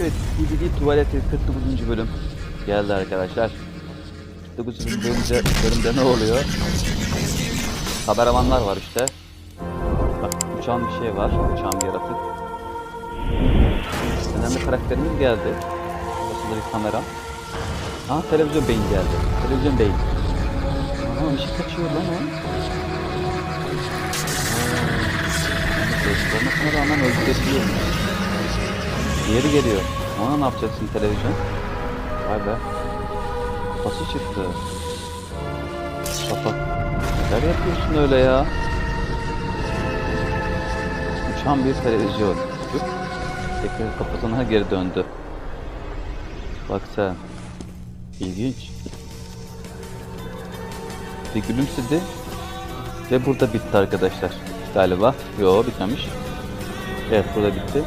Evet, DVD Tuvaleti 49. bölüm geldi arkadaşlar. 49. bölümde, bölümde ne oluyor? Kameramanlar var işte. Bak uçan bir şey var, uçan bir yaratık. Önemli karakterimiz geldi. Başında bir kamera. Aa televizyon beyin geldi. Televizyon beyin. Aha ışık kaçıyor lan o. Aa, Olmasına rağmen öldürebiliyor. Diğeri geliyor. Ona ne yapacaksın televizyon? Vay be. Kafası çıktı. Kapat. Neler yapıyorsun öyle ya? Uçan bir televizyon. Cık. Tekrar kafasına geri döndü. Bak sen. İlginç. Bir gülümsedi. Ve burada bitti arkadaşlar. Galiba. Yo bitmemiş. Evet burada bitti.